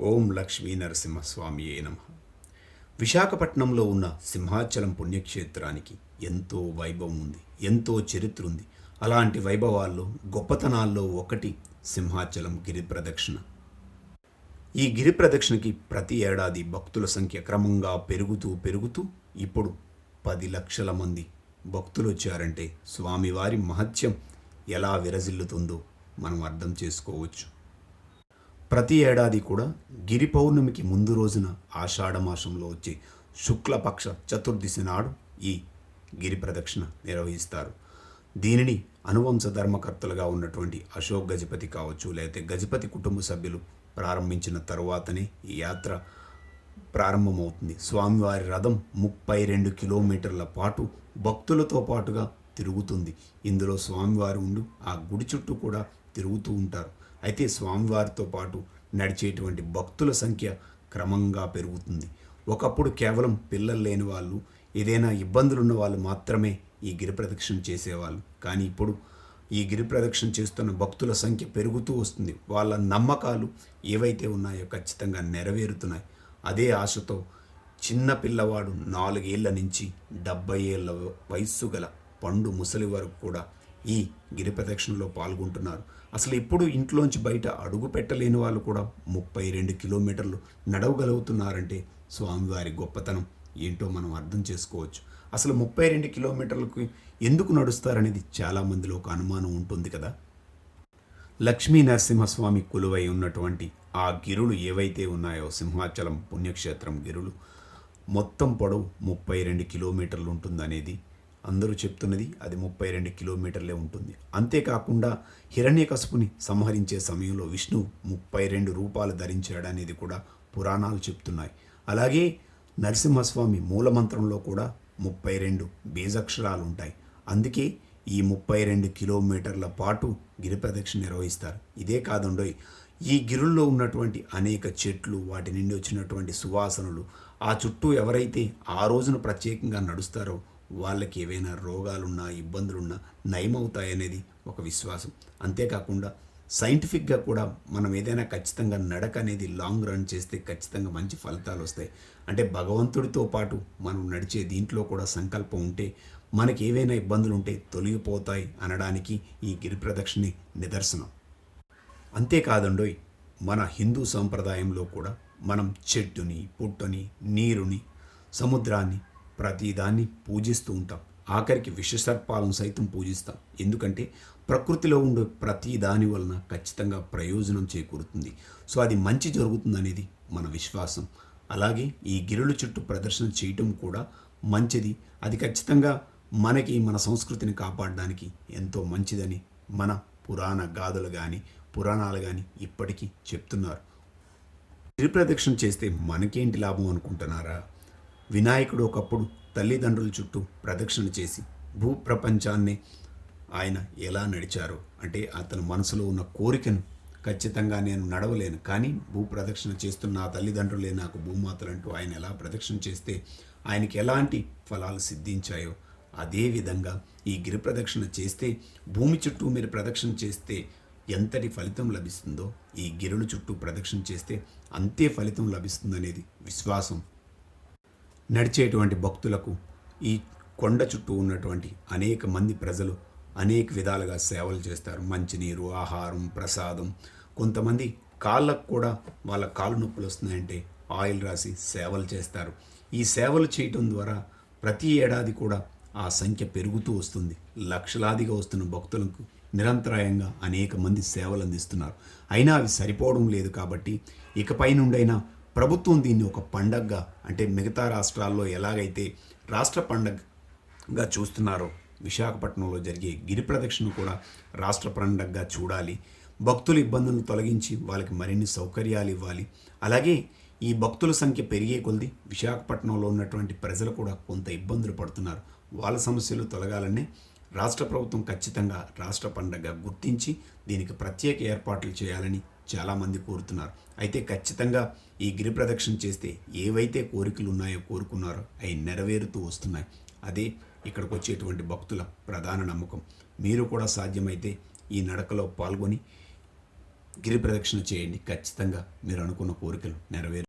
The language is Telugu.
ఓం లక్ష్మీ నరసింహస్వామి నమ. విశాఖపట్నంలో ఉన్న సింహాచలం పుణ్యక్షేత్రానికి ఎంతో వైభవం ఉంది ఎంతో చరిత్ర ఉంది. అలాంటి వైభవాల్లో గొప్పతనాల్లో ఒకటి సింహాచలం గిరి ప్రదక్షిణ. ఈ గిరి ప్రదక్షిణకి ప్రతి ఏడాది భక్తుల సంఖ్య క్రమంగా పెరుగుతూ పెరుగుతూ ఇప్పుడు పది లక్షల మంది భక్తులు వచ్చారంటే స్వామివారి మహత్యం ఎలా విరజిల్లుతుందో మనం అర్థం చేసుకోవచ్చు. ప్రతి ఏడాది కూడా గిరి పౌర్ణమికి ముందు రోజున ఆషాఢమాసంలో వచ్చే శుక్లపక్ష చతుర్దశి నాడు ఈ గిరి ప్రదక్షిణ నిర్వహిస్తారు. దీనిని అనువంశ ధర్మకర్తలుగా ఉన్నటువంటి అశోక్ గజపతి కావచ్చు లేకపోతే గజపతి కుటుంబ సభ్యులు ప్రారంభించిన తరువాతనే ఈ యాత్ర ప్రారంభమవుతుంది. స్వామివారి రథం ముప్పై రెండు కిలోమీటర్ల పాటు భక్తులతో పాటుగా తిరుగుతుంది. ఇందులో స్వామివారు ఉండు ఆ గుడి చుట్టూ కూడా తిరుగుతూ ఉంటారు. అయితే స్వామివారితో పాటు నడిచేటువంటి భక్తుల సంఖ్య క్రమంగా పెరుగుతుంది. ఒకప్పుడు కేవలం పిల్లలు లేని వాళ్ళు ఏదైనా ఇబ్బందులు ఉన్న వాళ్ళు మాత్రమే ఈ గిరి ప్రదక్షిణ చేసేవాళ్ళు. కానీ ఇప్పుడు ఈ గిరి ప్రదక్షిణ చేస్తున్న భక్తుల సంఖ్య పెరుగుతూ వస్తుంది. వాళ్ళ నమ్మకాలు ఏవైతే ఉన్నాయో ఖచ్చితంగా నెరవేరుతున్నాయి. అదే ఆశతో చిన్న పిల్లవాడు నాలుగేళ్ళ నుంచి డెబ్బై ఏళ్ళ వయస్సు గల పండు ముసలి వరకు కూడా ఈ గిరి ప్రదక్షిణలో పాల్గొంటున్నారు. అసలు ఇప్పుడు ఇంట్లోంచి బయట అడుగు పెట్టలేని వాళ్ళు కూడా ముప్పై రెండు కిలోమీటర్లు నడవగలుగుతున్నారంటే స్వామివారి గొప్పతనం ఏంటో మనం అర్థం చేసుకోవచ్చు. అసలు ముప్పై రెండు కిలోమీటర్లకు ఎందుకు నడుస్తారనేది చాలామందిలో ఒక అనుమానం ఉంటుంది కదా. లక్ష్మీ నరసింహస్వామి కొలువై ఉన్నటువంటి ఆ గిరులు ఏవైతే ఉన్నాయో సింహాచలం పుణ్యక్షేత్రం గిరులు మొత్తం పొడవు ముప్పై రెండు కిలోమీటర్లు ఉంటుందనేది అందరూ చెప్తున్నది అది ముప్పై రెండు కిలోమీటర్లే ఉంటుంది. అంతేకాకుండా హిరణ్యకశపుని సంహరించే సమయంలో విష్ణు ముప్పై రెండు రూపాలు ధరించాడనేది కూడా పురాణాలు చెప్తున్నాయి. అలాగే నరసింహస్వామి మూలమంత్రంలో కూడా ముప్పై రెండు బీజాక్షరాలు ఉంటాయి. అందుకే ఈ ముప్పై రెండు కిలోమీటర్ల పాటు గిరి ప్రదక్షిణ నిర్వహిస్తారు. ఇదే కాదండోయ్ ఈ గిరుల్లో ఉన్నటువంటి అనేక చెట్లు వాటి నుండి వచ్చినటువంటి సువాసనలు ఆ చుట్టూ ఎవరైతే ఆ రోజున ప్రత్యేకంగా నడుస్తారో వాళ్ళకి ఏవైనా రోగాలున్నా ఇబ్బందులున్నా నయమవుతాయనేది ఒక విశ్వాసం. అంతేకాకుండా సైంటిఫిక్గా కూడా మనం ఏదైనా ఖచ్చితంగా నడక అనేది లాంగ్ రన్ చేస్తే ఖచ్చితంగా మంచి ఫలితాలు వస్తాయి. అంటే భగవంతుడితో పాటు మనం నడిచే దీంట్లో కూడా సంకల్పం ఉంటే మనకి ఏవైనా ఇబ్బందులు ఉంటే తొలగిపోతాయి అనడానికి ఈ గిరి ప్రదక్షిణి నిదర్శనం. అంతేకాదండోయ్ మన హిందూ సంప్రదాయంలో కూడా మనం చెట్టుని పుట్టుని నీరుని సముద్రాన్ని ప్రతిదాన్ని పూజిస్తూ ఉంటాం. ఆఖరికి విషసర్పాలను సైతం పూజిస్తాం. ఎందుకంటే ప్రకృతిలో ఉండే ప్రతి దాని వలన ఖచ్చితంగా ప్రయోజనం చేకూరుతుంది. సో అది మంచి జరుగుతుందనేది మన విశ్వాసం. అలాగే ఈ గిరుల చుట్టూ ప్రదర్శన చేయటం కూడా మంచిది. అది ఖచ్చితంగా మనకి మన సంస్కృతిని కాపాడడానికి ఎంతో మంచిదని మన పురాణ గాథలు కానీ పురాణాలు కానీ ఇప్పటికీ చెప్తున్నారు. గిరి ప్రదక్షిణ చేస్తే మనకేంటి లాభం అనుకుంటున్నారా? వినాయకుడు ఒకప్పుడు తల్లిదండ్రుల చుట్టూ ప్రదక్షిణ చేసి భూ ప్రపంచాన్ని ఆయన ఎలా నడిచారో అంటే అతని మనసులో ఉన్న కోరికను ఖచ్చితంగా నేను నడవలేను కానీ భూ ప్రదక్షిణ చేస్తున్న నా తల్లిదండ్రులే నాకు భూమాతలంటూ ఆయన ఎలా ప్రదక్షిణ చేస్తే ఆయనకి ఎలాంటి ఫలాలు సిద్ధించాయో అదేవిధంగా ఈ గిరి ప్రదక్షిణ చేస్తే భూమి చుట్టూ మీరు ప్రదక్షిణ చేస్తే ఎంతటి ఫలితం లభిస్తుందో ఈ గిరుల చుట్టూ ప్రదక్షిణ చేస్తే అంతే ఫలితం లభిస్తుందనేది విశ్వాసం. నడిచేటువంటి భక్తులకు ఈ కొండ చుట్టూ ఉన్నటువంటి అనేక మంది ప్రజలు అనేక విధాలుగా సేవలు చేస్తారు. మంచినీరు ఆహారం ప్రసాదం. కొంతమంది కాళ్ళకు కూడా వాళ్ళ కాళ్ళు నొప్పులు వస్తున్నాయంటే ఆయిల్ రాసి సేవలు చేస్తారు. ఈ సేవలు చేయటం ద్వారా ప్రతి ఏడాది కూడా ఆ సంఖ్య పెరుగుతూ వస్తుంది. లక్షలాదిగా వస్తున్న భక్తులకు నిరంతరాయంగా అనేక మంది సేవలు అందిస్తున్నారు. అయినా అవి సరిపోవడం లేదు కాబట్టి ఇకపై నుండైనా ప్రభుత్వం దీన్ని ఒక పండగగా అంటే మిగతా రాష్ట్రాల్లో ఎలాగైతే రాష్ట్ర పండగగా చూస్తున్నారో విశాఖపట్నంలో జరిగే గిరి ప్రదక్షిణ కూడా రాష్ట్ర పండగగా చూడాలి. భక్తుల ఇబ్బందులను తొలగించి వాళ్ళకి మరిన్ని సౌకర్యాలు ఇవ్వాలి. అలాగే ఈ భక్తుల సంఖ్య పెరిగే కొలది విశాఖపట్నంలో ఉన్నటువంటి ప్రజలు కూడా కొంత ఇబ్బందులు పడుతున్నారు. వాళ్ళ సమస్యలు తొలగాలనే రాష్ట్ర ప్రభుత్వం ఖచ్చితంగా రాష్ట్ర పండగ గుర్తించి దీనికి ప్రత్యేక ఏర్పాట్లు చేయాలని చాలామంది కోరుతున్నారు. అయితే ఖచ్చితంగా ఈ గిరి ప్రదక్షిణ చేస్తే ఏవైతే కోరికలు ఉన్నాయో కోరుకున్నారో అవి నెరవేరుతూ వస్తున్నాయి. అదే ఇక్కడికి వచ్చేటువంటి భక్తుల ప్రధాన నమ్మకం. మీరు కూడా సాధ్యమైతే ఈ నడకలో పాల్గొని గిరి ప్రదక్షిణ చేయండి. ఖచ్చితంగా మీరు అనుకున్న కోరికలు నెరవేరు